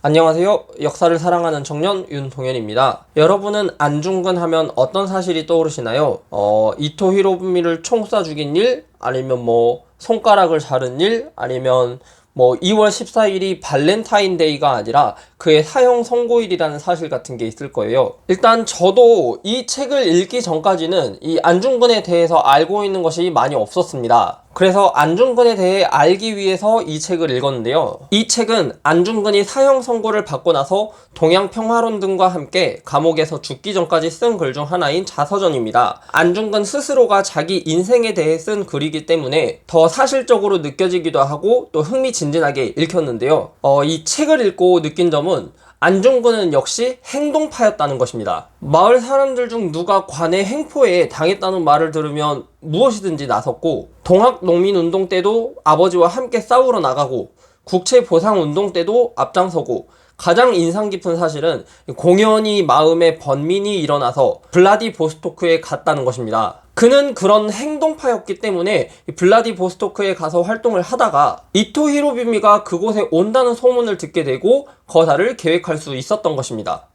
안녕하세요. 역사를 사랑하는 청년 윤동현입니다. 여러분은 안중근 하면 어떤 사실이 떠오르시나요? 어, 이토 히로부미를 총 쏴 죽인 일? 아니면 뭐 손가락을 자른 일? 아니면 뭐 2월 14일이 발렌타인데이가 아니라 그의 사형 선고일이라는 사실 같은 게 있을 거예요. 일단 저도 이 책을 읽기 전까지는 이 안중근에 대해서 알고 있는 것이 많이 없었습니다. 그래서 안중근에 대해 알기 위해서 이 책을 읽었는데요. 이 책은 안중근이 사형 선고를 받고 나서 동양평화론 등과 함께 감옥에서 죽기 전까지 쓴 글 중 하나인 자서전입니다. 안중근 스스로가 자기 인생에 대해 쓴 글이기 때문에 더 사실적으로 느껴지기도 하고 또 흥미진진하게 읽혔는데요. 어, 이 책을 읽고 느낀 점은 안중근은 역시 행동파였다는 것입니다. 마을 사람들 중 누가 관의 행포에 당했다는 말을 들으면 무엇이든지 나섰고 동학 농민 운동 때도 아버지와 함께 싸우러 나가고 국채 보상 운동 때도 앞장서고 가장 인상 깊은 사실은 공연히 마음에 번민이 일어나서 블라디보스토크에 갔다는 것입니다. 그는 그런 행동파였기 때문에 블라디보스토크에 가서 활동을 하다가 이토 히로비미가 그곳에 온다는 소문을 듣게 되고 거사를 계획할 수 있었던 것입니다.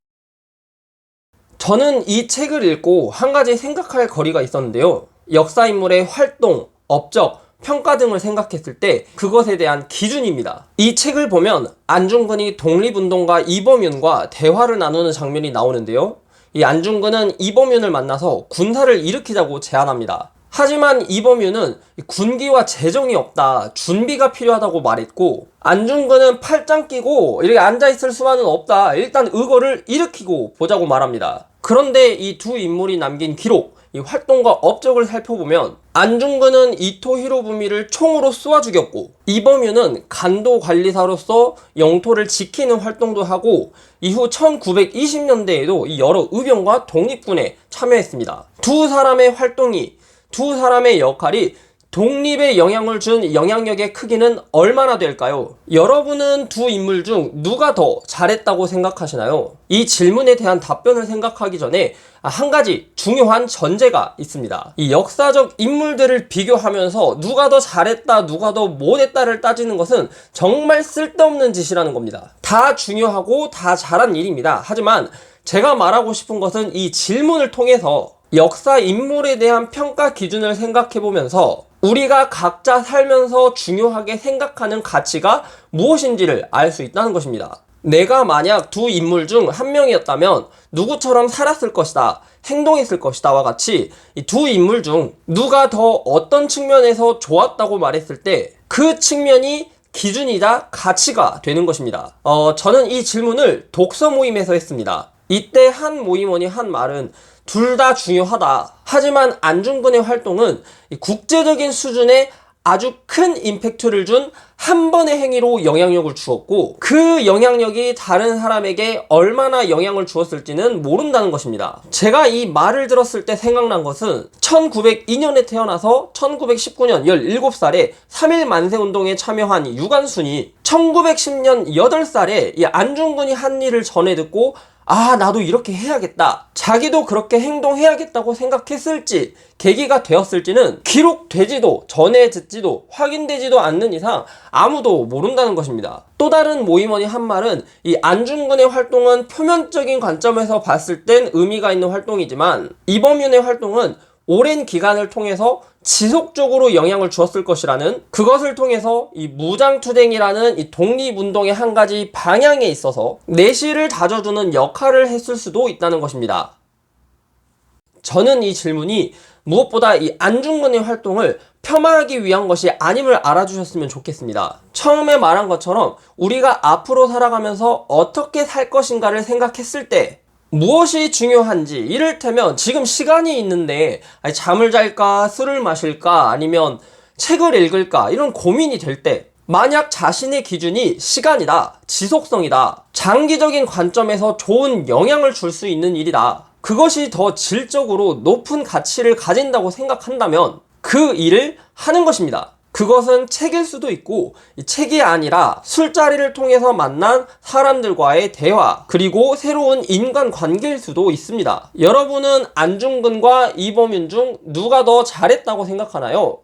저는 이 책을 읽고 한 가지 생각할 거리가 있었는데요. 역사 인물의 활동, 업적, 평가 등을 생각했을 때 그것에 대한 기준입니다. 이 책을 보면 안중근이 독립운동가 이범윤과 대화를 나누는 장면이 나오는데요. 이 안중근은 이범윤을 만나서 군사를 일으키자고 제안합니다. 하지만 이범윤은 군기와 재정이 없다, 준비가 필요하다고 말했고, 안중근은 팔짱 끼고 이렇게 앉아있을 수만은 없다, 일단 의거를 일으키고 보자고 말합니다. 그런데 이 두 인물이 남긴 기록, 이 활동과 업적을 살펴보면 안중근은 이토 히로부미를 총으로 쏘아 죽였고 이범유는 간도 관리사로서 영토를 지키는 활동도 하고 이후 1920년대에도 여러 의병과 독립군에 참여했습니다. 두 사람의 활동이 두 사람의 역할이 독립에 영향을 준 영향력의 크기는 얼마나 될까요? 여러분은 두 인물 중 누가 더 잘했다고 생각하시나요? 이 질문에 대한 답변을 생각하기 전에 한 가지 중요한 전제가 있습니다. 이 역사적 인물들을 비교하면서 누가 더 잘했다, 누가 더 못했다를 따지는 것은 정말 쓸데없는 짓이라는 겁니다. 다 중요하고 다 잘한 일입니다. 하지만 제가 말하고 싶은 것은 이 질문을 통해서 역사 인물에 대한 평가 기준을 생각해 보면서 우리가 각자 살면서 중요하게 생각하는 가치가 무엇인지를 알 수 있다는 것입니다. 내가 만약 두 인물 중 한 명이었다면 누구처럼 살았을 것이다, 행동했을 것이다와 같이 이두 인물 중 누가 더 어떤 측면에서 좋았다고 말했을 때 그 측면이 기준이다 가치가 되는 것입니다. 어, 저는 이 질문을 독서 모임에서 했습니다. 이때 한 모임원이 한 말은 둘 다 중요하다. 하지만 안중근의 활동은 국제적인 수준의 아주 큰 임팩트를 준 한 번의 행위로 영향력을 주었고 그 영향력이 다른 사람에게 얼마나 영향을 주었을지는 모른다는 것입니다. 제가 이 말을 들었을 때 생각난 것은 1902년에 태어나서 1919년 17살에 3일 만세 운동에 참여한 유관순이 1910년 8살에 이 안중근이 한 일을 전해 듣고 아, 나도 이렇게 해야겠다. 자기도 그렇게 행동해야겠다고 생각했을지, 계기가 되었을지는 기록되지도, 전해 듣지도, 확인되지도 않는 이상 아무도 모른다는 것입니다. 또 다른 모임원이 한 말은 이 안중근의 활동은 표면적인 관점에서 봤을 땐 의미가 있는 활동이지만 이범윤의 활동은 오랜 기간을 통해서 지속적으로 영향을 주었을 것이라는 그것을 통해서 이 무장투쟁이라는 이 독립운동의 한 가지 방향에 있어서 내실을 다져주는 역할을 했을 수도 있다는 것입니다. 저는 이 질문이 무엇보다 이 안중근의 활동을 폄하하기 위한 것이 아님을 알아주셨으면 좋겠습니다. 처음에 말한 것처럼 우리가 앞으로 살아가면서 어떻게 살 것인가를 생각했을 때 무엇이 중요한지 이를테면 지금 시간이 있는데 잠을 잘까 술을 마실까 아니면 책을 읽을까 이런 고민이 될 때 만약 자신의 기준이 시간이다 지속성이다 장기적인 관점에서 좋은 영향을 줄 수 있는 일이다 그것이 더 질적으로 높은 가치를 가진다고 생각한다면 그 일을 하는 것입니다. 그것은 책일 수도 있고 책이 아니라 술자리를 통해서 만난 사람들과의 대화 그리고 새로운 인간 관계일 수도 있습니다. 여러분은 안중근과 이범윤 중 누가 더 잘했다고 생각하나요?